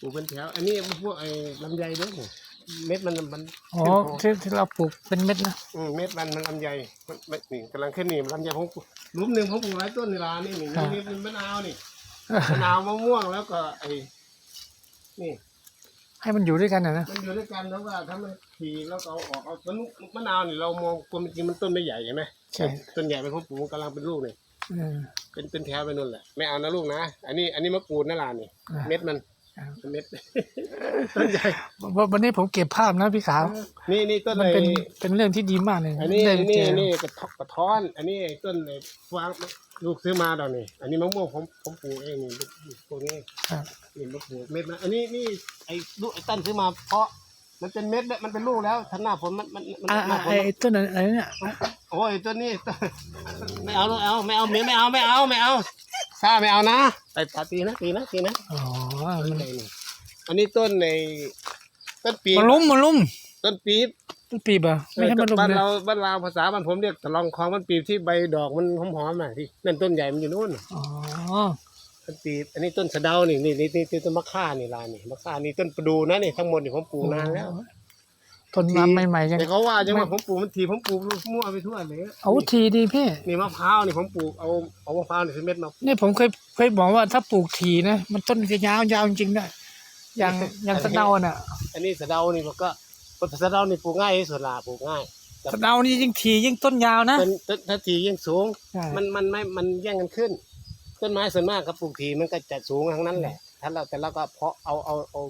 ปลูกเป็นแถว อันนี้พวกไอ้ลำไยด้วยนี่เม็ดมันมันอ๋อที่ที่เราปลูกเป็นเม็ดนะอืมเม็ดมันมันลำไยมันมันนี่กำลังขึ้นนี่ลำไยผมหลุมหนึ่งผมปลูกหลายต้นในร้านนี่นี่นี่นี่มะนาวนี่มะนาวมะม่วงแล้วก็ไอ้นี่ ให้มันอยู่ด้วยกันนะนะมันอยู่ด้วยกันแล้วว่าถ้ามันทีแล้วก็เอาออกเอาต้นมะนาวนี่เรามองความเป็นจริงมันต้นไม่ใหญ่ใช่ไหมใช่ต้นใหญ่เป็นผมปลูกมันกำลังเป็นลูกนี่เออเป็นเป็นแถวไปนู่นแหละไม่เอานะลูกนะอันนี้ อันนี้มะกรูดนะล่ะนี่อ่าเม็ดมันครับ เม็ดต้นใหญ่วันวันนี้ผมเก็บภาพนะพี่ขาว นี่นี่ต้นมันไอ้เป็นเป็นเรื่องที่ดีมากเลย อันนี้ได้อันเจนี้ออันนี้กระทอกกระท้อน อันนี้ต้นไอ้ฟางลูกซื้อมาดอกนี่ อันนี้มะม่วงผมผมปลูกเองนี่พวกนี้ครับนี่มะกรูดเม็ดนะอันนี้นี่ไอ้ลูกไอ้ต้นซื้อมาเพราะมันเป็นเม็ดแล้วมันเป็นลูกแล้วถ้าหน้าฝนมันมันมันอ่าหน้าฝนไอ้ต้นอะไรเนี่ยโอ้ยตัวนี้ไม่เอาไม่เอาไม่เอาไม่เอาไม่เอาไม่เอาซาไม่เอานะแต่ตาตีนะตีนะตีนะอ๋อ ต้มันนไหนนี่อันนี้ต้นในต้นปีบมาลุ่มมาลุ่มต้นปีบต้นปีบอะไม่ใช่มาลุ่มบ้านนะเราบ้านเราภาษาบ้านผมเรียกตะลองคองมันปีบที่ใบดอกมันหอมๆน่ะที่นั่นต้นใหญ่มันอยู่นู่นอ๋อต้นปีบอันนี้ต้นสะเดานี่นี่นี่นี่ต้นมะข่านี่ลานนี่มะข่านี่ต้นประดูนะนี่ทั้งหมดนี่ผมปลูกนานแล้ว ต้นมาใหม่ๆยังแต่เขาว่าจังว่าผมปลูกมันทีผมปลูกมั่วไปทั่วเลยเอาทีดีพี่นี่มะพร้าวนี่ผมปลูกเอาเอามะพร้าวนี่เป็นเม็ดมานี่ผมเคยเคยบอกว่าถ้าปลูกทีนะมันต้นจะยาวยาวจริงๆได้อย่างอย่างสะเดาน่ะ อันนี้สะเดานี่มันก็สะเดานี่ปลูกง่ายที่สุดละปลูกง่ายสะเดานี่ยิ่งทียิ่งต้นยาวนะเป็นต้นถ้าทียิ่งสูงใช่มันมันไม่มันแย่งกันขึ้น ต้นไม้ส่วนมากครับปลูกทีมันก็จะสูงทั้งนั้นแหละ ถ้าเราแต่เราก็เพาะเอาเอาเอา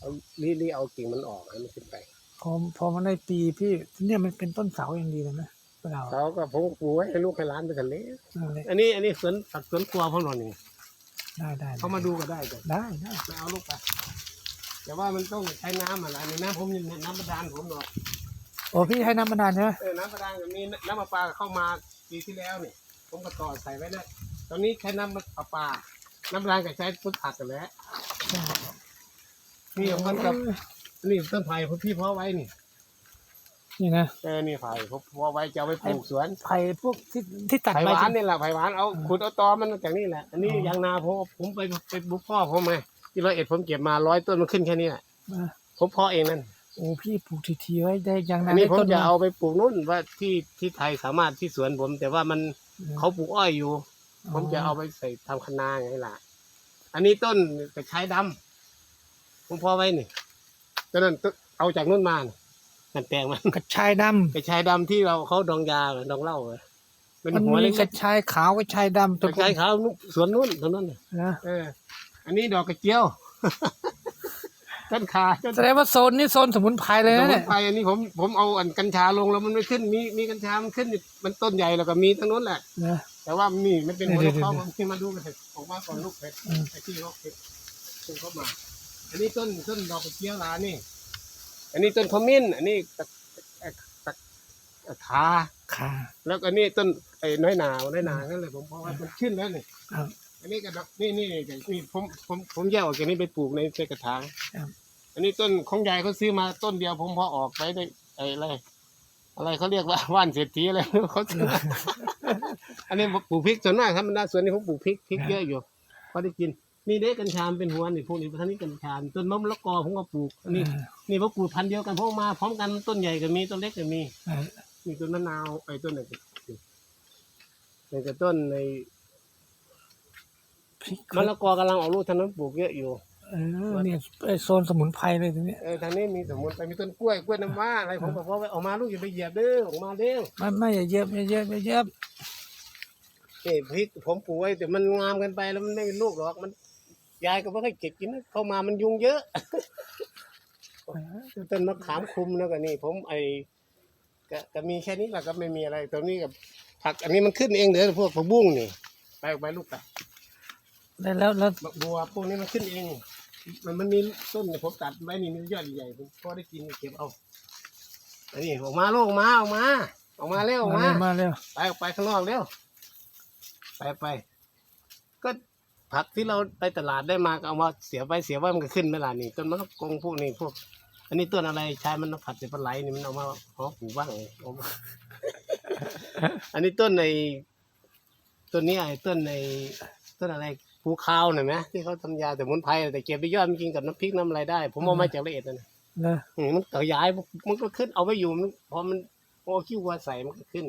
เอารีรีเอากิ่งมันออกให้มันขึ้นไปพ อพอมันได้ปีพี่เนี่ยมันเป็นต้นเสาอย่างดีเลยนะสะเดาเขาก็ผมก็ปลูกไว้ให้ลูกให้หลานไปทะเลนั่นแหละอันนี้อันนี้สวนสัตว์สวนครัวพ่อหนอนนี่ได้ได้เขามาดูก็ได้จ้ะได้ได้ไม่เอาลูกไปแต่ว่ามันต้องใช้น้ำอะไรนี่น้ำผมนี่น้ำบาดาลผมหรอกโอ้พี่ให้น้ำมันนานใช่ไหมเออน้ำบาดาลกับมีน้ำประปาเข้ามาปีที่แล้วนี่ผมก็ต่อใส่ไว้แล้วตอนนี้ใช้น้ำประปาน้ำบาดาลกับใช้พุทผักกันแหล้วนี่มันกับ นี่ต้นไผ่ผมพี่เพาะไว้นี่นี่นะเออนี่ไผ่ผมเพาะไว้จะเอาไปปลูกสวนไผ่พวกที่ที่ตัดไผ่ไปหวานนี่แหละไผ่หวานเอาขุดเอาตอมันจากนี่แหละอันนี้อ๋อยางนาผมผมไปไปบุกพ่อผมไงที่ร้อยเอ็ดผมเก็บมาร้อยต้นมันขึ้นแค่นี้แหละอะผมเพาะเองนั่นโอ้พี่ปลูกทีๆไว้ได้ยังอันานนนี้ได้ผมต้นจะนะเอาไปปลูกนู่นว่าที่ที่ไทยสามารถที่สวนผม แต่ว่ามันเขาปลูกอ้อยอยู่ ผมจะเอาไปใส่ทำคะนาไงล่ะ อันนี้ต้นกระชายดำผมเพอไว้นี่ ต้นนั้นต้นเอาจากนู่นมาน่ะมันแปลงมันกระชายดำกระชายดำที่เราเขาดองยาดองเหล้าอะเป็นมันหัวมีเล็กระกชายขาวกระชายดำๆกตัวระชายขาวนู่นสวนนู่นตรงนั้นน่ะนะเออ อันนี้ดอกกระเจียว ต้นขาต้น แสดงว่าโซนนี้โซนสมุนไพรเลยสนะมุเนี่นยไพรอันนี้ผมผมเอาอันกัญชาลงแล้วมันไม่ขึ้นมีมีกัญชา มันขึ้นนี่มันต้นใหญ่แล้วก็มีทั้งนู้นแหละ นะ แต่ว่านี่มันเป็นหัวเดี๋ลูยวกเขาเดี๋ยวผมขึ้นมาดูกันเถอะออกมาก่อนลูกเห็ดอืมไอ้ที่เขาเห็ดขึ้นเข้ามา อันนี้ต้นต้นดอกกระเจียวลานี่ อันนี้ต้นขมิ้น อันนี้ตะตะตะตะขาค่ะ แล้วก็อันนี้ต้นไอ้น้อยหนาน้อยหนานั่นเลยผมเพราะว่ามันขึ้นแล้วนี่ครับ อันนี้ก็ดอกนี่นี่นี่นี่ผมผมผมแยกออกจากนี้ไปปลูกในในกระถางครับ อันนี้ต้นของยายเขาซื้อมาต้นเดียวผมพอออกไปได้ไอ้อะไรอะไรเขาเรียกว่าว่านเศรษฐีอะไรเขาซื้อมา อันนี้ผมปลูกพริกส่วนมากครับมันน่าสวนนี่ผมปลูกพริกพริกเยอะอยู่พอได้กิน นี่เด็กกัญชามนเป็นหัวนี่พวกนี้ท่านนี้กัญชามต้นมะละกอผมก็ปลูกอันนี้นี่ผมปลูกพันธุ์เดียวกันเพราะมาพร้อมกันต้นใหญ่ก็มีต้นเล็กก็มีเออมีต้นมะนาวไอ้ต้นไหนนี่นี่ก็ต้นในพริกมะละกอกำลังออกลูกทางนั้นปลูกเยอะอยู่เออเนี่ยไอ้โซนสมุนไพรเลยตรงเนี้ยเออทางนี้มีสมุนไพรมีต้นกล้วยกล้วยน้ำว้าอะไรผมบอกว่าไว้ออกมาลูกอย่าไปเหยียบเด้อออกมาเด้อไม่ไม่อย่าเย็บอย่าเย็บอย่าเย็บนี่พริกผมปลูกไว้แต่มันงามเกันไปแล้วมันไม่เป็นลูกหรอกมัน ยายก็ไม่ค่อยเก็บกินนะเข้ามามันยุงเยอะต้นมะขามคุมแล้วก็นี่ ผมไอ้ก็ก็มีแค่นี้แหละก็ไม่มีอะไรตรงนี้กับผักอันนี้มันขึ้นเองเด้อพวกผักบุ้งนี่ ไปออกไปลูกไปแล้วแล้วแล้วบักบัวพวกนี้มันขึ้นเอง มันมันมีต้นเนี่ยผมตัดไว้นี่มันยอดใหญ่ผมพอได้กินเก็บเอาอันนี้ออกมาลูกออกมาออกมา ออกมาเร็วออกมามาเร็วมาเร็วไปออกไปข้างนอกเร็วไปไปก็ ผักที่เราไปตลาดได้มาก็เอามาเสียไปเสียไว้มันก็ขึ้นไหมล่ะนี่ต้นมะละกงพวกนี้พวก อันนี้ต้นอะไรใช้มันผัดเสียปลาไหลนี่มันเอามาหอปลูกบ้างเลยเอามาอันนี้ต้นในต้นนี้ไอ้ต้นในต้นอะไรภูคาวหน่อยไหมที่เขาทำยาสมุนไพรแต่เก็บไปยอดมันกินกับน้ำพริกน้ำอะไรได้ ผมเอามาจากละเอียดนะ นะอืมมันขยายมันก็ขึ้นเอาไว้อยู่มันพอมันพอขี้วัวใส่มันก็ขึ้น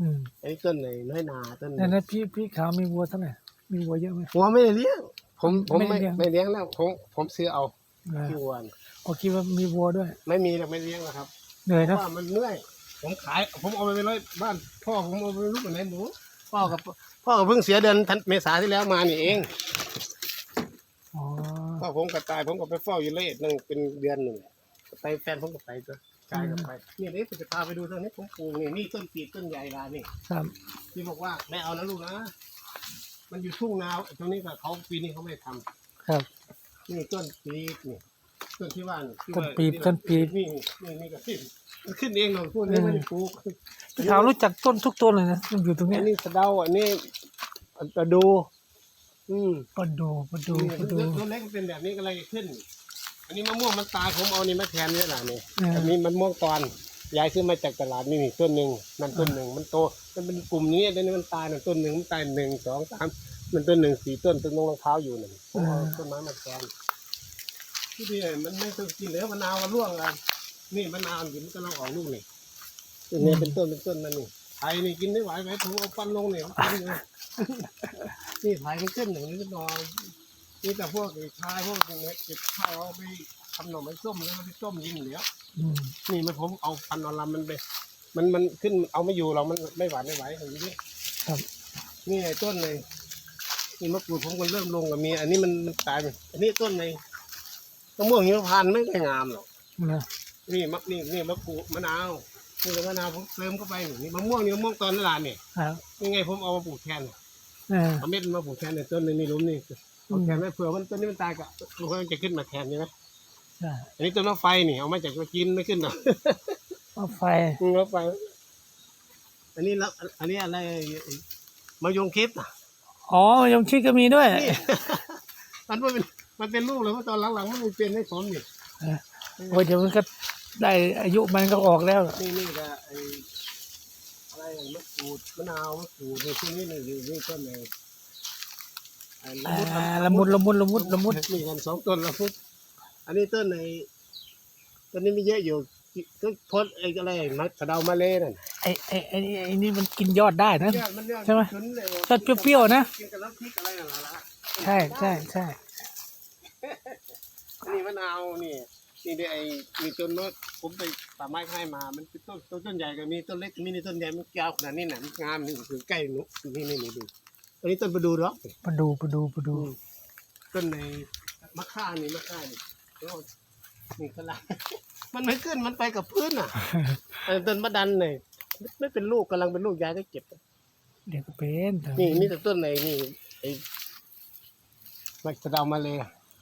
อืมอันนี้ต้นไหนน้อยนาต้นนั่นนะพี่พี่ขาวมีวัวเท่าไหร่ มีวัวเยอะไหมวัวไม่ได้เลี้ยง ผมผมไม่ไม่ได้เลี้ยง ไม่เลี้ยงแล้วผมผมซื้อเอานะขี้วัวน่ะโอคิดว่ามีวัวด้วย ไม่มีแล้วไม่เลี้ยงแล้วครับเหนื่อยเพนะราะว่ามันเมื่อย ผมขายผมเอาไปไว้บ้าน พ่อผมเอาไปลูกไหนหมูพ่อกับพ่อกับเพิ่งเสียเดือนธันเมษาที่แล้วมานี่เองอ๋อพ่อผมก็ตายผมก็ไปเฝ้าอยู่ละเอียดนึงเป็นเดือนหนึ่งไปแฟนผมก็ไปตัวชายก็ไปนี่นี่ผมจะพาไปดูตรงนี้ผมปลูกนี่นี่ต้นปีกต้นใหญ่ลานี่ ครับที่บอกว่าไม่เอานะลูกนะ มันอยู่ทุ่งนาตรงนี้ก็เขาปีนี้เขาไม่ทำครับ นี่ต้นปีบนี่ต้นที่ว่านี่ที่ต้นว่าปีบที่ต้นปีบนี่นี่นี่ก็ขึ้นมันขึ้นเองหรอกพวกนี้ไม่ได้ปลูกพี่ขาวรู้จักต้นทุกต้นเลยนะมันอยู่ตรงเนี้อัยนนี้สะเดาอันนี้กระดู อืมก็ดูก็ดูนี่ก็ดู ต้นเล็กมันเป็นแบบนี้ก็เลยขึ้น อันนี้มะม่วงมันตายผมเอานี่มาแทนเนี่ยแหละนี่อ่าอันนี้มันม่วงตอนย้ายซื้อมาจากตลาดนี่นี่ต้นหนึ่งนั่นต้นหนึ่งมันโต มันเป็นกลุ่มนี้อันนี้มันตายนั่นต้นหนึ่งมันตายหนึ่งสองสามมันต้นหนึ่งสี่ต้นต้นรองเท้าอยู่นั่นผมเอาต้นไม้มาแทนที่นี่มันไม่ต้องกินเลยมะนาวมันร่วงอะนี่มะนาวอยู่มันก็ลังออกลูกนี่ต้นนี้เป็นต้นเป็นต้นมันนี่ไทยนี่กินไม่ไหวไหมผมเอาฟันลงเนี่ยมันกินเลยนี่ไทยมันขึ้นหนึ่งนี่ก็นอนนี่แต่พวกไอ้ชายพวกเนี้ยเก็บข้าวเอาไปทำหน่อไม้ส้มแล้วมันไปต้มยิงเหลืออืมนี่มันผมเอาพันนอนลำมันไป มันมันขึ้นเอาไม่อยู่เรามันไม่หวานไม่ไหวอย่างนี้ครับ นี่ไอ้ต้นเลยนี่มะกรูดผมก็เริ่มลงกับมี อันนี้มันมันตายไปอันนี้ต้นในมะม่วงหิมพานต์ไม่ได้งามหรอกนะนี่มะนี่นี่มะกรูดมะนาวนี่ก็มะนาวผมเติมเข้าไปนี่นี่มะม่วงนี่มะม่วงตอนนลานเนี่ยครับยังไงผมเอามาปลูกแทนเออเอาเม็ดมาปลูกแทนในต้นในนี่หลุมนี่เอาแทนไม่เผื่อมันต้นนี้มันตายก็มันจะขึ้นมาแทนใช่ไหมใช่อันนี้ต้นมะไฟนี่เอามาจากตะกินไม่ขึ้นหรอก เอาไฟอืมมะไฟอันนี้แล้วอันนี้อะไรมายงคิดอะอ๋อยงชิดก็มีด้วยนี่มันเป็นมันเป็นลูกเลยว่าตอนหลังๆมันไม่เป็นให้ผมนี่โอ้ยเดี๋ยวมันก็ได้อายุมันก็ออกแล้ว นี่นี่ก็ไออะไรอย่างมะกรูดมะนาวมะกรูดนี่พวกนี้นี่นี่นี่ต้นไหนไอ้ละมุดอ่าละมุดละมุดละมุดละมุดมีกันสองต้นละมุดอันนี้ต้นในต้นนี้มีเยอะอยู่ ก็พดไอ้อะไรมะกระเดามาเล่นั่นไอ้ไอ้ไอ้ไอ้นี่มันกินยอดได้นะ ยอดมันยอดใช่ไหม ฉุนเลยต้นเปรี้ยวๆนะ กินกับน้ำพริกอะไรนั่นล่ะใช่ใช่ใช่นี่มะนาวนี่นี่ได้ไอ้มีต้นมะผมไปป่าไม้ให้มา มันเป็นต้นต้นต้นใหญ่ก็มีต้นเล็กมีนี่ต้นใหญ่มันยาวขนาดนี้น่ะมันงามนี่คือใกล้หนูนี่นี่นี่ดูอันนี้ต้นประดูหรอก มาดูมาดูมาดู ต้นในมะข่านี่มะข่านี่โอ้ นี่ก็ละมันไม่ขึ้นมันไปกับพื้นอะอันต้นมะดันเนี่ยไม่เป็นลูกกำลังเป็นลูกยายก็เก็บเดี๋ยวก็เป็นแต่นี่มีแต่ต้นไหนนี่ไอ้มักสะเดามาเลย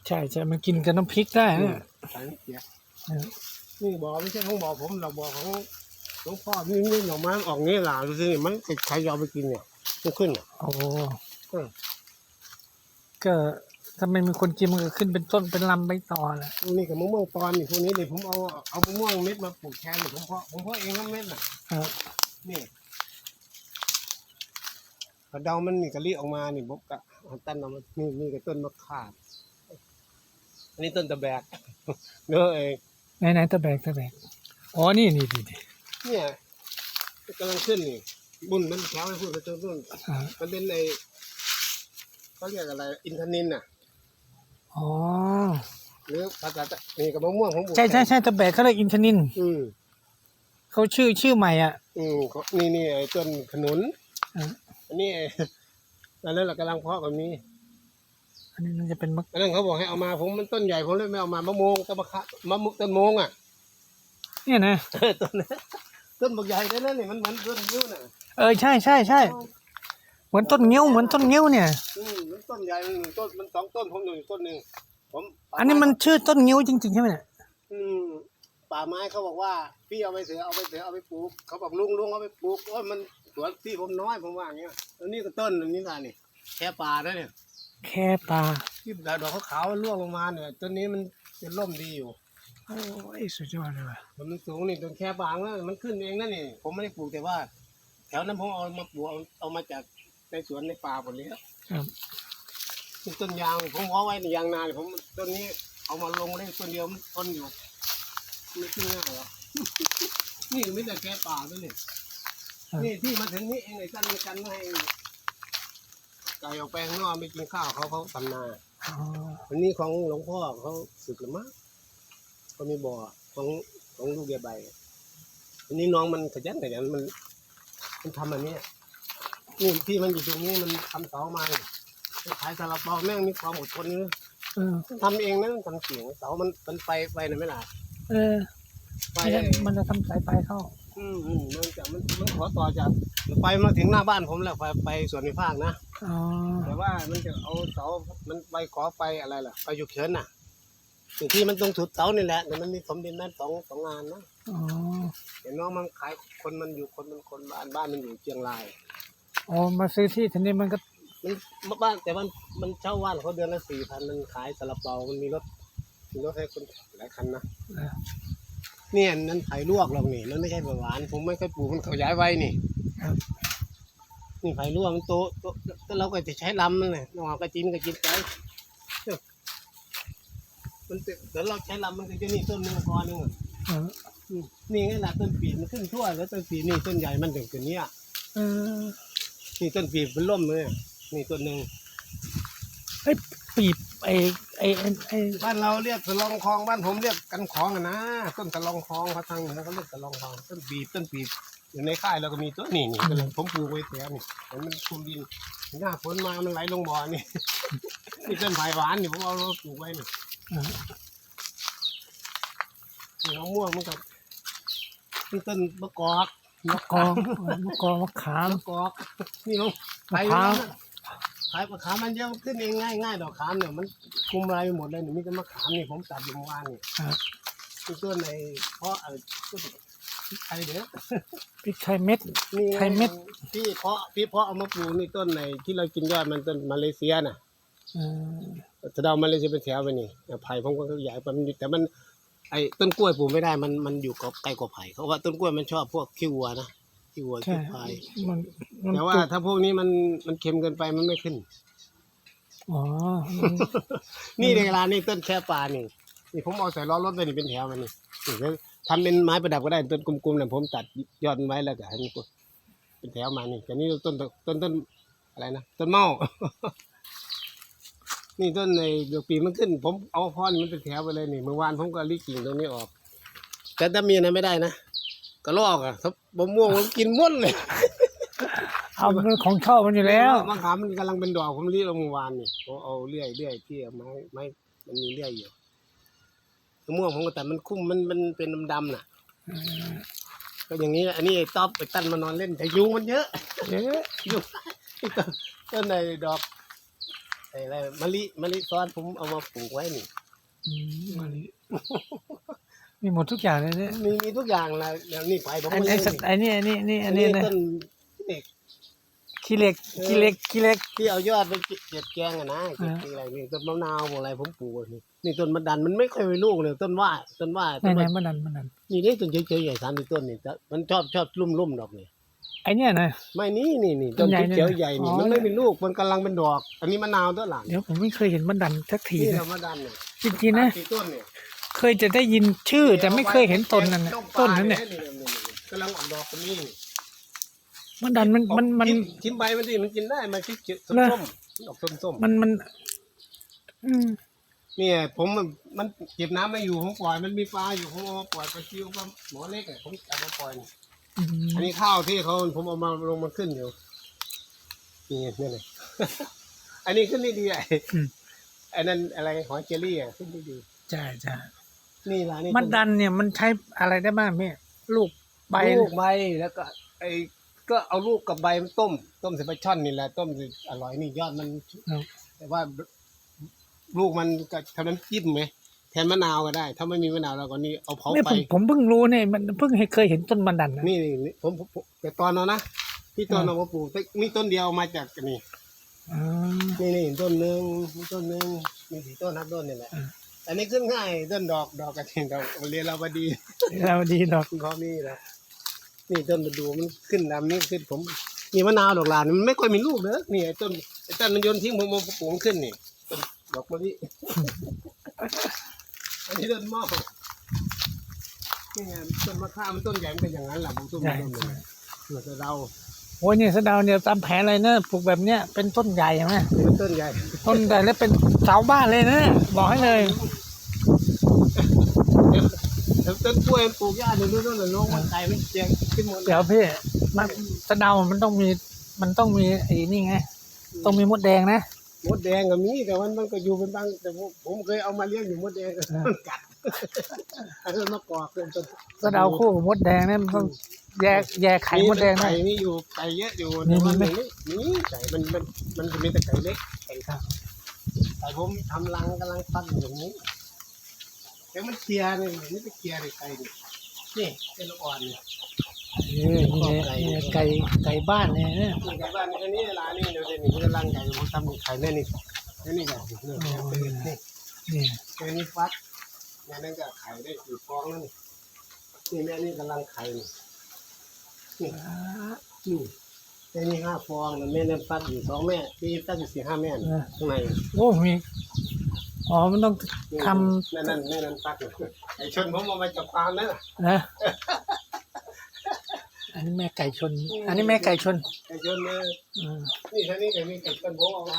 ใช่ใช่มันกินกับน้ำพริกได้นะสายเสียเออนี่บอกไม่ใช่ของบอกผมเราบอกของหลวงพ่อนี่นี่หน่อไม้ออกนี่หล่าดูสิมันใครจะเอาไปกินเนี่ยมันขึ้นอะโอ้อืมก็ ถ้าไม่มีคนกินมันก็ขึ้นเป็นต้นเป็นลำไปต่อแหละนี่กับมะม่วงตอนนี่พวกนี้นี่ผมเอาเอามะม่วงเม็ดมาปลูกแทนนี่ผมเพาะผมเพาะเองทั้งเม็ดน่ะเออนี่พอเดามันนี่กะลิออกมานี่ผมกะเอาตั้นเอามานี่นี่ก็ต้นมะข่าอันนี้ต้นตะแบกเนื้อเองไหนไหนตะแบกตะแบกอ๋อนี่นี่นี่นี่เนี่ยกำลังขึ้นนี่บุญมันแถวให้พูดไปต้นต้นอ่ามันเป็นในเขาเรียกอะไรอินทนินน่ะ อ๋อ หรือภาษานี่กับมะม่วงของผมใช่ใช่ใช่ตะแบกเขาเรียกอินทนินอืมเขาชื่อชื่อใหม่อะ อืมเขานี่นี่ไอ้ต้นขนุนอ่าอันนี้ไอ้อันนั้นเรากำลังเพาะกับนี้อันนี้มันจะเป็นมะอันนั้นเขาบอกให้เอามาผมมันต้นใหญ่ผมเลยไม่เอามามะม่วงต้นมะขะมะมุกต้นโมงอะ เนี่ยนะเออต้นนั้นต้นบักใหญ่เลยนะนี่มันเหมือนต้นยิ้วน่ะ เออใช่ใช่ใช่ เหมือนต้นงิ้วเหมือนต้นงิ้วเนี่ย อืมมันต้นใหญ่มันหนึ่งต้นมันสองต้นผมหนึ่งต้นหนึ่งผมอันนี้มันชื่อต้นงิ้วจริงๆใช่ไหมเนี่ยอืมป่าไม้เขาบอกว่า พี่เอาไปเถอะเอาไปเถอะเอาไปปลูกเขาบอกลุงลุงเอาไปปลูกโอ้ยมันสวนที่ผมน้อยผมว่าอย่างเงี้ยแล้วนี่ก็ต้นหนึ่งนี่นะนี่แค่ป่าแล้วเนี่ยแค่ปลาที่ดอกขาวๆมันร่วงลงมาเนี่ยต้นนี้มันเป็นร่มดีอยู่ โอ้ยสุดยอดเลยว่ะมันสูงนี่ต้นแค่บางแล้วมันขึ้นเองนั่นนี่ผมไม่ได้ปลูกแต่ว่า แถวนั้นผมเอามาปลูกเอาเอามาจาก ในสวนในป่าหมดเลยครับนี่ต้นยางผมเพาะไว้ในยางนาเนี่ยผมต้นนี้เอามาลงได้ต้นเดียวมันต้นอยู่ไม่ขึ้นง่ายหรอ นี่ไม่แต่แกป่าด้วยนี่นี่ที่มาถึงนี่เองไอ้กันมันกันไม่ให้ไก่ออกไปข้างนอกไม่กินข้าวเขาเขาทำนาอ๋ออันนี้ของหลวงพ่อเขาสึกหรือมั้งเขามีบ่อของของลูกเบียใบอันนี้น้องมันขยันขยันมัน มันทำอันเนี้ย นี่ที่มันอยู่ตรงนี้มันทำเสามาเนี่ยขายซาลาเปาแม่งมีความอดทนนะเออทำเองนะทำเสียงเสามันมันไปไปหน่อยไม่ล่ะเออไปมันได้จะมันจะทำสายไฟเข้า อืมอืมมันจะมันมันขอต่อจากไปมาถึงหน้าบ้านผมแล้วไปไปสวนในภาคนะอ๋อ แต่ว่ามันจะเอาเสามันไปขอไปอะไรล่ะไปอยู่เขินน่ะสิ่งที่มันตรงถุดเสานี่แหละแต่มันมีสมดินนั่นสองสองงานนะอ๋อ เห็นน้องมันขายคนมันอยู่คนมันคนบ้านบ้านมันอยู่เชียงราย อ๋อมาซื้อที่ทีนี้มันก็มันบ้านแต่มันมันเช่าบ้านเขาเดือนละสี่พันมันขายซาลาเปามันมีรถมีรถให้คนหลายคันนะเออเนี่ยนั่นไผ่ลวกหรอกนี่มันไม่ใช่ไผ่หวาน ผมไม่เคยปลูกมันขยายไว้นี่ครับนี่ไผ่ลวกมันโตโตก็เราก็จะใช้ลำนั่นแหละนอกก็จินก็จินไปเนี่ยมันเดี๋ยวเราใช้ลำมันก็จะนี่ต้นหนึงกอหนึงอะเอออืมนี่ไงล่ะต้นปีมันขึ้นทั่วแล้วต้นปีนี่ต้นใหญ่มันถึงตัวเนี้ยเออ นี่ต้นปีมันล่มเลยนี่ต้นหนึ่งไอ้ยปีบไอ้ไอ้ไอ้ไอ้บ้านเราเรียกตะลองคลองบ้านผมเรียกกันของอะนะต้นตะลองคลองเขาทางเหนือเขาเรียกตะลองคลองต้นปีต้นปีอยู่ในค่ายเราก็มีต้นนี่นี่ก็เลยผมปลูกไว้แถวนี่เห็นมันคุมดินหน้าฝนมามันไหลลงบ่อนี่นี่ต้นไผ่หวานนี่ผมเอามาปลูกไว้นี่เออนี่มะม่วงมันกับนี่ต้นมะกอก มะกอกมะกอกมะขามมะกอกนี่ลงมะพร้าวขายมะขามมันเยอะขึ้นเองง่ายง่ายๆดอกขามเนี่ยมันคุมอะไรไปหมดเลยนี่มีแต่มะขามนี่ผมตัดอยู่เมื่อวานนี่ครับคือต้นในเพราะอะไรต้นไทยเด้อพริกไทยเม็ด นี่ไทยเม็ดที่เพาะที่เพาะเอามาปลูกนี่ต้นในที่เรากินยอดมันต้นมาเลเซียน่ะเออจะเดามาเลเซียเป็นแถวไปนี่ไผ่ผมก็ใหญ่ไปมันแต่มัน ไอ้ต้นกล้วยปลูกไม่ได้มันมันอยู่กับไกลกว่าไผ่เขาว่าต้นกล้วยมันชอบพวกขี้วัวนะขี้วัวใช่ขี้ควายมันมันแต่ว่าปลูกถ้าพวกนี้มันมันเค็มเกินไปมันไม่ขึ้น อ๋อมันนี่ในเวลานี่ต้นแค่ปลานี่นี่ผมเอาใส่ล้อรถไปนี่เป็นแถวมันนี่นี่แล้วทำเป็นไม้ประดับก็ได้ต้นกลมๆเนี่ยผมตัดยอดมันไว้แล้วก็ให้มันเป็นแถวมานี่แต่นี่ต้นต้นต้นอะไรนะต้นเมา นี่ต้นในเดือกปีมันขึ้น ผมเอาพอนมันเป็นแถวไปเลยนี่เมื่อวานผมก็รีกิ่งตรงนี้ออก แต่ถ้ามีอะไรไม่ได้นะกระลอกอะถ้ามะม่วงมันกินหมดเลยเอามันของชอบมันอยู่แล้วมะขามมันกำลังเป็นดอกผมรีเอาเมื่อวานนี่ผมเอาเลื่อยเลื่อยที่เอาไม้ไม้มันมีเลื่อยอยู่มะม่วงผมก็แต่มันคุ้มมันมันเป็นดำๆน่ะก็อย่างนี้แหละอันนี้ไอ้ต๊อบไปตั้นมานอนเล่นแต่ยุงมันเยอะเยอะยุงต้นต้นในดอกไอ้อะไรมะลิมะลิซ้อนผมเอามาปลูกไว้นี่อืมมันมีหมดทุกอย่างเลยเนี่ยมีมีทุกอย่างนะอย่างนี่ไปผมไอ้ก็ไอ้เล่นสัตว์ไอ้นี่ไอ้นี่นี่อัอันนนี้นี้นะต้นเด็กขี้เหล็กขี้เหล็กขี้เหล็ก ที่เอายอดไปเก็บแกงอะนะเก็บอ่า ที่อะไรนี่ต้นมะนาวพวกอะไรผมปลูกไว้นี่นี่ต้นมะดันมันไม่ค่อยมีลูกเลยต้นว่าต้นว่าไหนต้นไหนว่ามันนั่นมันนั่นนี่นี่ต้นเฉยๆใหญ่สามต้นนี่แต่มันชอบชอบลุ่มลุ่มๆดอกนี่ ไอ้เนี่ยนะ ไม่นี่นี่นี่ต้ต้นนใหญ่เนี่ยเขียวๆใหญ่นี่อ๋อมันไม่มีลูก มันกำลังเป็นดอก อันนี้มะนาวตัวหลังเดี๋ยวผมไม่เคยเห็นมันดันสักทีนี่นะเรามะดันเนี่ยจริงๆนะสี่ต้นเนี่ยเคยจะได้ยินชื่อแต่ไม่เคยเห็นต้นนั่นน่ะต้นนั้นเนี่ยกำลังออกดอกตรงนี้มันดันมันมันมันกิชิมใบมันดิมันกินได้มันคิดส้มเหรอส้มออกส้มส้มๆ มันมัน อืมเนี่ยผมมันมันเก็บน้ำไม่อยู่ผมปล่อยมันมีปลาอยู่ผมเอามาปล่อยปลาซิวปลาหมอเล็กอะผมเอามาปล่อยนี่ อืมอันนี้ข้าวที่เขาผมเอามาลงมันขึ้นอยู่นี่นี่เลย อันนี้ขึ้นได้ดีไอ้อืมอันนั้นอะไรหอยเจลลี่อะขึ้นได้ดีใช่ใช่นี่ล่ะนี่มันดันเนี่ยมันใช้อะไรได้บ้างพี่ลูกใบลูกใบแล้วก็ ไอ้ก็เอาลูกกับใบมันต้ม ต้มใส่ปลาช่อนนี่แหละต้มสิอร่อยนี่ยอดมันเนาะแต่ว่าลูกมันก็ทำน้ำจิ้มไหมแทนมะนาวก็ได้ ถ้าไม่มีมะนาวเราก็นี่เอาเผาเนี่ยไฟผมผมเพิ่งรู้เนี่ยมันเพิ่งเคยเห็นต้นมันดันนะนี่นี่นี่ผมผมผมแต่ตอนเอานะพี่ตอนเอามาปลูกแต่มีต้นเดียวมาจากนี่อ๋อ นี่นี่ต้นหนึ่งมีต้นหนึ่งมีสี่ต้นนับต้นนี่แหละ อืม อันนี้ขึ้นง่ายต้นดอกดอกกระเทียมดอกเรียนเราพอดี เราดีดอกเขามีนะนี่ต้นประดูมันขึ้นดำนี่ขึ้นผมนี่มะนาวดอกหลานมันไม่ค่อยมีลูกเด้อนี่ไอ้ต้นไอ้ต้นมันโยนทิ้งผมมาปลูกมันขึ้นนี่ต้นดอกมะลิ อันนี้ต้นหม้อนี่ไงต้นมะขามต้นใหญ่มันเป็นอย่างนั้นแหละผมต้นใช่มันต้นเลยเผื่อจะเราโอ้ยเนี่ยสะเดาวเนี่ยตามแผนเลยนะปลูกแบบเนี้ยเป็นต้นใหญ่ใช่ไหมเป็นต้นใหญ่ ต้นใหญ่แล้วเป็นเสาบ้านเลยนะบอกให้เลยแล้วต้นกล้วยมันปลูกหญ้าหนึ่งต้นละน้องมันไก่มันเจียงขึ้นหมดเลยเดี๋ยวพี่มันสะเดาวมันต้องมีมันต้องมีไอ้นี่ไงต้องมีมดแดงนะ มดแดงก็มีแต่มันมันก็อยู่เป็นบางแต่ผมผมเคยเอามาเลี้ยงอยู่มดแดงก็มันกัดอันนั้นมะกอกเป็นต้นสะเดาวคู่กับมดแดงเนี่ยมันต้องแยกแยกไข่มดแดงนะไก่นี่อยู่ไก่เยอะอยู่มีแต่ว่ามีไหมนี่นี่ไก่มันมันมันจะมีแต่ไก่เล็กไก่ครับไก่ผมทำรังกำลังฟักอยู่ตรงนี้แต่มันเคลียร์นี่นี่ไปเคลียร์เลยไก่นี่นี่เป็นลูกอ่อนเนี่ย เออนี่ไงนี่ไงไก่ไก่บ้านเนี่ยนะนี่ไก่บ้านนี่อันนี้ร้านนี่เดี๋ยวเดี๋ยวนี่กำลังไก่ผมทำนี่ไข่แน่นี่นี่นี่ไก่นี่นี่นี่นี่นี่ตัวนี้ฟักแม่นั่นก็ไข่ได้อยู่ฟองแล้วนี่นี่แม่นี่กำลังไข่นี่นี่นี่แต่นี่ห้าฟองแล้วแม่นั่นฟักอยู่สองแม่ที่ตั้งอยู่สี่ห้าแม่น่ะข้างในโอ้มีอ๋อมันต้องนี่ทแม่นั่นแม่นั่นฟักอยู่ไอ้ชนผมเอามาจับความนั่นน่ะำนะ อันนี้แม่ไก่ชน อันนี้แม่ไก่ชนไอ้ชนเนี่ยอืมนี่ท่านี้ก็มีไก่ชนผมเอามา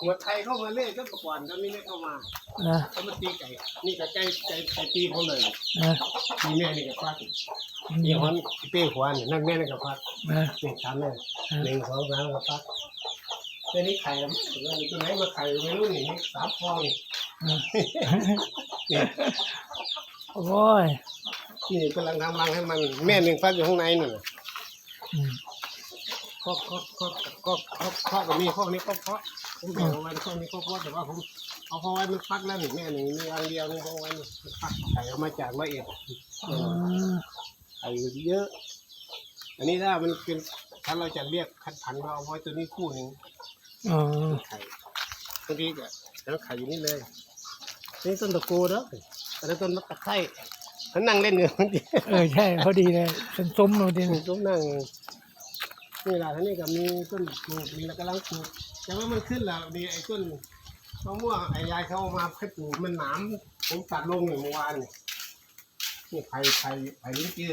หัวไทยเข้ามาเล่นก็ประกวนก็มีไม่เข้ามานะเขามาตีไก่นี่ก็ไก่ไก่ไก่ตีเขาเลยนะมีแม่นี่ก็ฟักอืนี่มฮอนเป้ขวานนี่นั่นแม่นี่ก็ฟักนะนี่ทำเลยหนึ่งสองสามก็ฟักแต่นี่ไข่แล้วตัวไหนมาไข่ไม่รู้นี่นี่สามฟองนี่นะนี่โอ้ย นี่กำลังทำรังให้มัน แม่หนึ่งฟักอยู่ข้างในนู่นน่ะอืมก็ก็ก็ก็ก็ข้อก็มีข้อนี้ก็เพาะผมแบ่งเอาไว้ข้อนี้ก็เพาะแต่ว่าผมเอาเขาไว้มันฟักแล้วนี่แม่หนึ่งมีรังเดียวนึงเอาไว้นี่มันฟักไข่เอามาจากละเอียดอ๋อไข่เยอะ อันนี้ถ้ามันเป็นถ้าเราจะเรียกคัดพันธุ์ก็เอาไว้ตัวนี้คู่หนึ่ง อ๋อไข่บางทีก็แล้วไข่อยู่นี่เลย นี่ต้นตะโกเด้ออันนี้ต้นมะตะไคร้ เขานั่งเล่นอยู่บางทีเออใช่พอดีเลยเป็นซุ้มเลยดิต้นนั่งนี่แหละท่านี้ก็มีต้นปลูกมีแล้วกำลังปลูกแต่ว่ามันขึ้นแล้วดีไอ้ต้นมะม่วงไอ้ยายเขาเอามาให้ปลูกมันหนามผมตัดลงหนึ่งเมื่อวานนี่นี่ไผ่ไผ่ไผ่ลิ้นจือ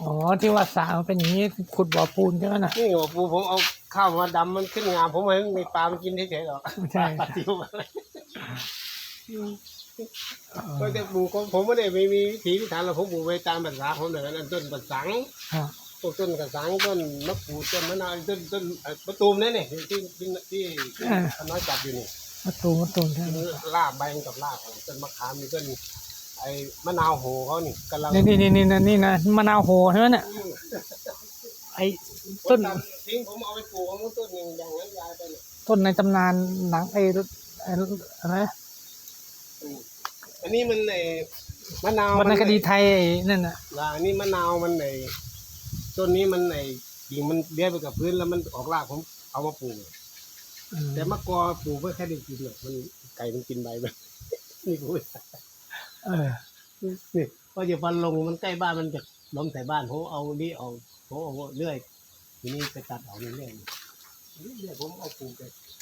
อ๋อที่ว่าสาวเป็นอย่างนี้ขุดบ่อปูนใช่ไหมน่ะ นี่หัวปูผมเอาข้าวมาดำมันขึ้นงามผมให้มีปลามันกินเฉยๆหรอกใช่ ปลาติวอะไร ก็จะปลูกของผมไม่ได้ไม่มีวิถีพิถันเราผมปลูกไปตามภาษาผมเลยนั่นต้นปัสังครับพวกต้นกระสังต้นมะกรูดต้นมะนาวต้นต้นเอ่อมะตูมนั่นนี่ที่ที่ที่ที่ทำน้อยจับอยู่นี่มาตูมมาตูมใช่ไหมลาบใบมันกับลาบของต้นมะขามมีต้นไอ้มะนาวโหเขานี่กำลังนี่นี่นี่นี่นี่นะมะนาวโหใช่ไหมเนี่ยไอ้ต้นทิ้งผมเอาไปปลูกของต้นหนึ่งอย่างนั้นยายไปเนี่ยต้นในตำนานหนังไอ้ไอ้อะไรนะ อืมอันนี้มันไอ้มะนาววรรณมัคดีไทยไอ้นั่นน่ะอ่าอันนี้มะนาวมันไอ้ต้นนี้มันไอ้กิ่งมันเลี้ยไปกับพื้นแล้วมันออกรากผมเอามาปลูกอืมแต่มะกอปลูกเพื่อแค่ได้กินหรอกมันไก่มันกินใบมันนี่พูดเออนี่พอจะฟันลงมันใกล้บ้านมันจะล้มใส่บ้านผมเอานี่เอาผมเอาเลื่อยทีนี้ไปตัดเอานี่เลื่อยนี่เลื่อยผมเอาปลูกเลยแล้วก็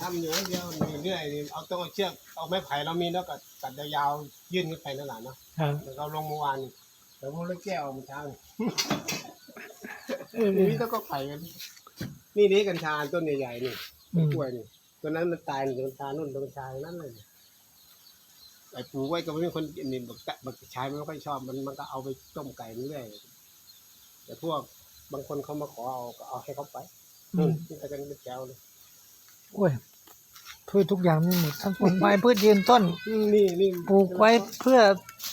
ทำอยู่คนเดียวนี่เลื่อยนี่เอาต้องเอาเชือกเอาไม้ไผ่เรามีแล้วก็ตัดยาวๆยื่นขึ้นไปนั่นแหละเนาะครับ แล้วเราลงเมื่อวานนี่แต่ผมเลิกแก้วเมื่อเช้านี่เออนี่ต้องก็ไผ่กัน นี่นี่กัญชาต้นใหญ่ๆนี่อืม กล้วยนี่ตัวนั้นมันตายนี่กัญชานุ่นกัญชานั่นเลยไอ้ปลูกไว้ก็ไม่มีคนกินนี่บักตะบักชายมันไม่ค่อยชอบมันมันก็เอาไปต้มไก่เรื่อยแต่พวกบางคนเขามาขอเอาก็เอาให้เขาไปอืมนี่ก็จะเป็นแก้วเลย โอ้ยพืชทุกอย่างมีหมดทั้งผลไม้พืชยืนต้น อืมนี่นี่ปลูกไว้เพื่อ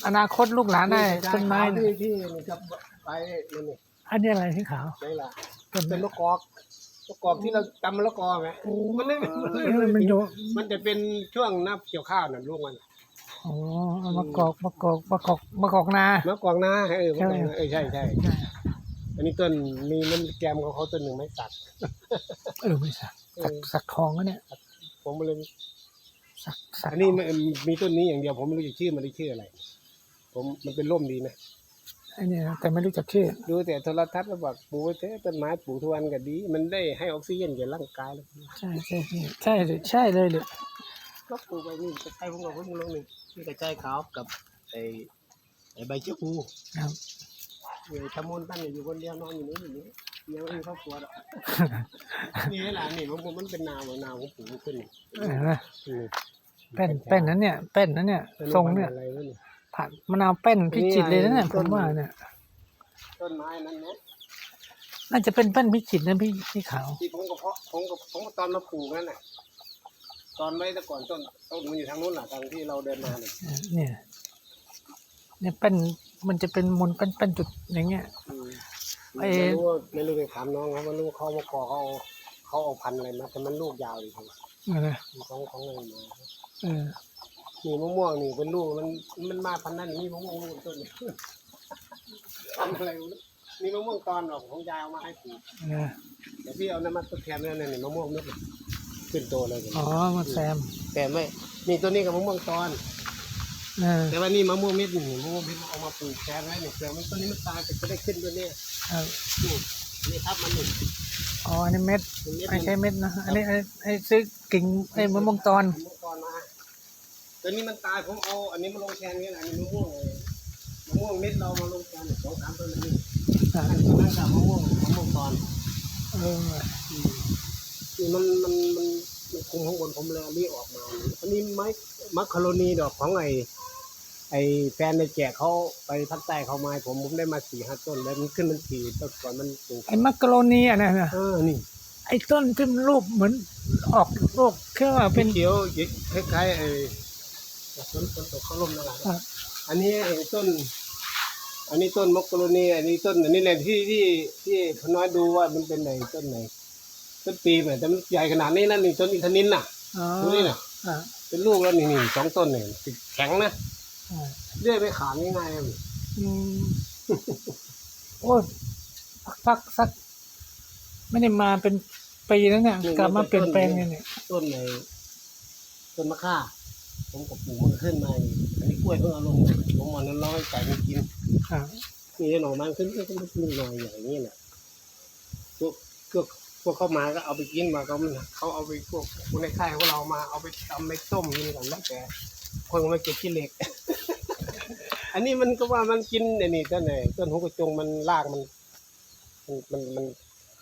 อนาคตลูกหลานได้กระชายต้นไม้ขาวน่ะที่ที่นี่ครับไปนี่นี่อันนี้อะไรที่ขาวนี่ล่ะต้นเป็นมะกอกมะกอกที่เราตำมะละกอไหมมันไม่เออมันอยู่มันจะเป็นช่วงหน้าเกี่ยวข้าวน่ะลูกมันอ๋อเอามะกอกมะกอกมะกอกมะกอกนามะกอกหน้าเออใช่มะกอกหน้าเออใช่ใช่ใช่อันนี้ต้นมีมันแกมของเขาต้นหนึ่งไม้สัก เออไม่สักเอ สักอสักทองก็เนี่ย ผมเลยสักสักอันนี้มันมีต้นนี้อย่างเดียว ผมไม่รู้จะชื่อมันได้ชื่ออะไร ผมมันเป็นร่มดีนะไอ้เนี่ยแต่ไม่รู้จักชื่อ ดูแต่โทรทัศน์แล้วบอกปลูกไว้เถอะต้นไม้ปลูกทุกวันก็ดี มันได้ให้ออกซิเจนแก่ร่างกายแล้วใช่ใช่พี่ใช่เลยใช่เลยเลยก็ปลูกไปนี่ใกล้ๆผมกับผมลงนี่นี่ใกล้ๆเขากับไอ้ไอ้ใบเชื้อปูครับอยู่ทำมูลตั้งอยู่คนเดียวนอนอยู่นี่อยู่นี่ ยังไม่มีครอบครัวหรอกนี่แหละนี่ผมผมมันเป็นนาเหมือนนาผมปลูกขึ้นนี่เออนี่แป้นแป้นนั้นเนี่ยแป้นนั้นเนี่ยทรงเนี่ยอะไรวะนี่ผัดมะนาวแป้นพิจิตรเลยนะเนี่ยผมว่าเนี่ยต้นไม้นั้นนะน่าจะเป็นแป้นพิจิตรนะพี่พี่ขาวที่ผมก็เพาะผมก็ผมก็ตอนมาปลูกนั่นน่ะตอนไว้แต่ก่อนต้นต้นมันอยู่ทางนู้นแหละทางที่เราเดินมาเนี่ยเออเนี่ยเนี่ยแป้นมันจะเป็นมนเป็นเป็นจุดอย่างเงี้ยอืม ไอ้ไม่รู้ว่าไม่รู้ไปถามน้องเขาไม่รู้เขามาก่อเขาเอาเขาเอาพันธุ์อะไรมาแต่มันลูกยาวดีครับเออนของของอะไรมาเออนี่มะม่วงนี่เป็นลูกมันมันมาพันธุ์นั้นนี่มะม่วงลูกต้นนี่พันธุ์อะไรนี่มะม่วงตอนหรอกของยายเอามาให้ปลูกเออเดี๋ยวพี่เอาน้ำมันทดแทนนั่นนี่มะม่วงนี่ขึ้นโตเลยอ๋อมาแซมแต่ไม่นี่ตัวนี้กับมะม่วงตอน เออ แต่ว่านี่มะม่วงเม็ดนี่มะม่วงเม็ดเอามาปลูกแทนไว้เนี่ยเผื่อมันต้นนี้มันตายก็จะได้ขึ้นตัวเนี้ยเออนี่นี่ครับมันนี่อ๋ออันนี้เม็ดมันเม็ดไม่ใช่เม็ดนะอันนี้ไอ้ไอ้ซื้อกิ่งไอ้มะม่วงตอนมะม่วงตอนมาตัวนี้มันตายผมเอาอันนี้มาลงแทนนี่แหละอันนี้มะม่วงเลยมะม่วงเม็ดเรามาลงแทนสองสามต้นนี่อ่าอันนี้นั่นกับมะม่วงมะม่วงตอน เออนี่มันมันมันมัน คงข้างบนผมเลยเอาเรียกออกมาอันนี้ไม้มัคคาโรนีดอกของไอไอแฟนในแจกเขาไปภาคใต้เขามาให้ผมผมได้มาสี่ห้าต้นแล้วมันขึ้นมันสี่ต้นก่อนมันสูงไอ้มักกะโรนีอะนะนะเออนี่ไอ้ต้นที่มันรูปเหมือนออกลูกแค่ว่าเป็นเขียวคล้ายๆไอ้ต้นต้นตกข้าวลมนั่นแหละครับอันนี้ไอ้ต้น อันนี้ต้นมักกะโรนีอันนี้ต้นอันนี้แหละที่ที่ที่พน้อยดูว่ามันเป็นไหนต้นไหน ต้นปีแบบแต่มันใหญ่ขนาดนี้นั่นนี่ต้นอินทนินน่ะอ๋อดูนี่น่ะ อ่าเป็นลูกแล้วนี่นี่สองต้นเนี่ยติดแข็งนะอ่าเลื่อยไม่ขาดง่ายๆอะอืมโอ้ยสักสัก ไม่ได้มาเป็นปีแล้วเนี่ยกลับมาเปลี่ยนแปลงเนี่ยเนี่ยต้นในต้นมะข่า ผมกับปลูกมันขึ้นมาอีกอันนี้กล้วยเพิ่งเอาลงผมวันนั้นร้อยไก่มันกิน อ่านี่หน่อไม้ขึ้นก็ต้องขึ้นหน่อยอย่างนี้แหละพวกพวก พวกเข้ามาก็เอาไปกินมาก็มันเขาเอาไปพวกคนในค่ายของเรามาเอาไปทำไปต้มกินกันแล้วแต่คนก็มาเก็บขี้เหล็ก อันนี้มันก็ว่ามันกินไอ้นี่ต้นไหนต้นหัวกระจงมันรากมันมันมันมัน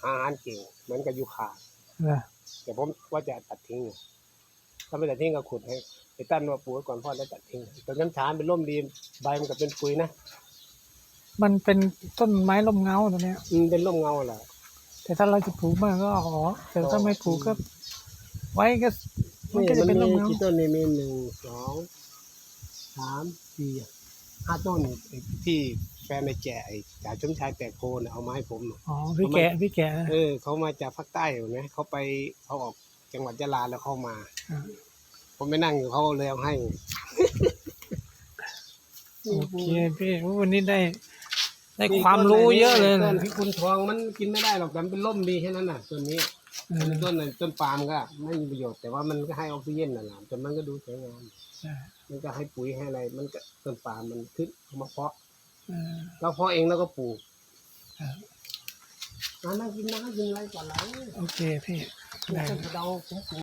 หาอาหารเก่งเหมือนกับยูคานะแต่ผมว่าจะตัดทิ้งอยู่ถ้าไม่ตัดทิ้งก็ขุดให้ไปตั้นมาปลูกไว้ก่อนพ่อแล้วตัดทิ้งแต่น้ำชานเป็นร่มดีใบมันก็เป็นปุ๋ยนะมันเป็นต้นไม้ลมเงาตัวเนี้ยอืมเป็นร่มเงาแหละ แต่ถ้าเราจะปลูกมันก็อ๋อแต่ถ้าไม่ปลูกก็ไว้ก็มันนี่ก็จะมันเป็นลมมีเงากี่ต้นนี่มีหนึ่งสองสามสี่ห้าต้นไอ้ที่แฟนในแก่ไอ้จ่าชมชายแตกโพนเอามาให้ผมน่ะอ๋อพี่แกะพี่แกะเออเขามาจากภาคใต้อยู่นะเขาไปเขาออกจังหวัดยะลาแล้วเข้ามาอ่าผมไปนั่งอยู่เขาเลยเอาให้โอเคพี่โอ้วันนี้ได้ ได้ความรู้เยอะเลยต้นะนพิกุลทองมันกินไม่ได้หรอกแต่มันเป็นร่มดีแค่นั้นน่ะต้นนี้เออต้นไหนต้นปาล์มก็ไม่มีประโยชน์แต่ว่ามันก็ให้ออกซิเจนน่ะแหละแต่มันก็ดูสวยงามใช่มันก็ให้ปุ๋ยให้อะไร มันก็ต้นปาล์มมันขึ้นเอามาเพาะเออเราเพาะเองแล้วก็ปลูกครับน้านั่งกินน้ำกินอะไรก่อนแล้วโอเคพี่ปลูกได้ต้นกระเดาผมปลูก